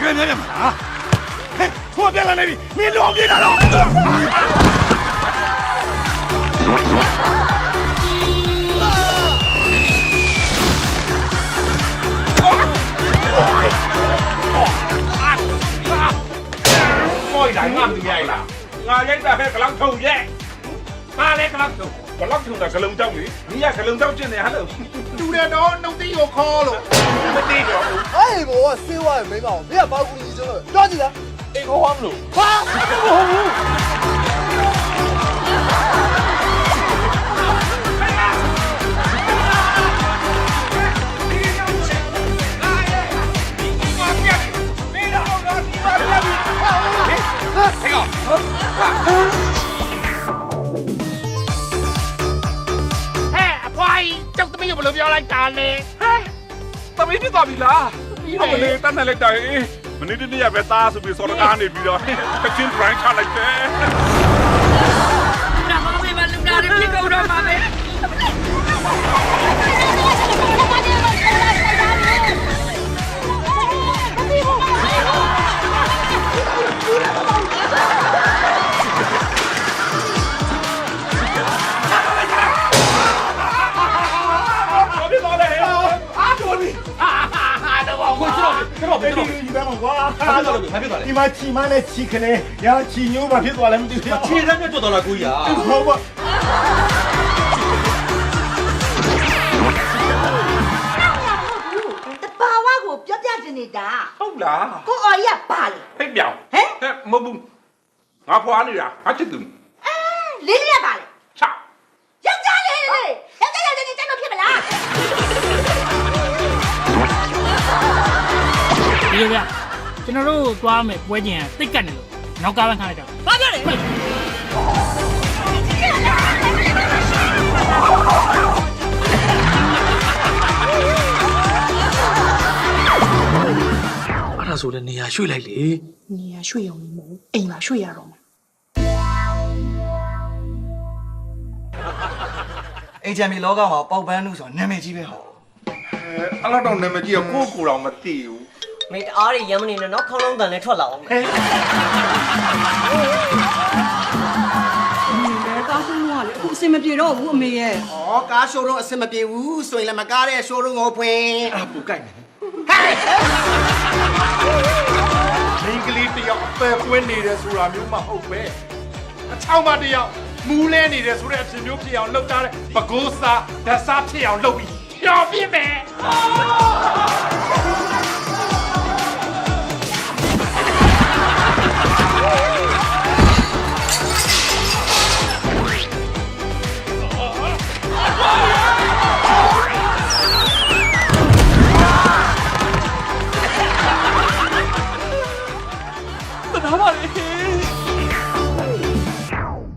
များများမလားဟဲ့ခေါ်ပြန်လာနေပြီမင်းလောပြေးတာတော့ကိုယ်တိုင်ငါမသူရိုက်လားငါရိုက်တာပဲကလော က်ထုံရဲ့မာလဲကလောက်ထုံကလောက်ထုံတာကလုံတောက်လေဒီကကလုံတောက်ကျင်နေဟဲ့လို့တူတယ်တော့နှုတ်သီးကိုခေါ်လို့မသိတော့ဘူးအဲ့ဘောကဆေးဝါးရဲ့မိန်းမအောင်မင်းကဘာကူကြီးကျလို့တွားကြည့်လားအိမ်ခေါ်ဟောင်းလို့ဟာမဟုတ်ဘူးဟဲ့ လိုပြောလိုက်တာလဲဟဲ့သမီးဖြစ်သွားပြီလားပြီးတော့လေတန်းနဲ့လိုက်တာအေးမနေ့တနေ့ကပဲသားဆိုပြီးစော်ရကားနေပြီးတော့တချင်း drive ချလိုက်တယ် ကျွန်တော်ကျွန်တော်ဒီဒီဘက်မှာကွာဘာဖြစ်သွားလဲဘာဖြစ်သွားလဲဒီမှာချီမနဲ့ချီခနဲ့ရာချီညိုးဘာဖြစ်သွားလဲမသိဘူးချီစမ်းမြတ်တော်လာကိုကြီးอ่ะဟုတ်ပါတဘာဝကိုပြောပြချင်နေတာဟုတ်လားကိုအော်ကြီးကဘာလဲဟဲ့ပြောင်ဟဲ့ဟဲ့မဟုတ်ဘူးငါဖွာနေတာငါချစ်သူအဲလေးလေးက ဒီလိုဗျကျွန်တော်တို့သွားမယ်ပွဲကျင်ကတိတ်ကတ်နေလို့နောက်ကားပဲခါလိုက်တာဘာပြောလဲအဲ့ဒါဆိုလည်းနေရာရွှေ့လိုက်လေနေရရွှေ့ရုံနဲ့မဟုတ်ဘူးအိမ်မှာရွှေ့ရတော့မှာအိမ်ချမ်းမြေလောကမှာပေါက်ပန်းလို့ဆိုတာနာမည်ကြီးပဲဟောအဲ့လောက်တော့နာမည်ကြီးကကိုကိုတော်မသိဘူး မေတအားရရမနေနဲ့နော်ခေါင်းလုံးတန်လည်းထွက်လာအောင်မယ်ကားဆုံးတော့လေအခုအဆင်မပြေတော့ဘူးအမေရဲ့။ဩကားရှိုးတော့အဆင်မပြေဘူးဆိုရင်လည်းမကားတဲ့ရှိုးတော့ငိုဖွင့်အဲ့ဒါပူကြိုက်တယ်မင်းကလေးတယောက်အပဲပွင့်နေတယ်ဆိုတာမျိုးမဟုတ်ပဲအချောင်းမတယောက်မူးလဲနေတယ်ဆိုတဲ့အဖြစ်မျိုးဖြစ်အောင်လှုပ်ထားတဲ့ပကိုးစားဓာတ်စားဖြစ်အောင်လှုပ်ပြီးဖြောပြစ်မယ်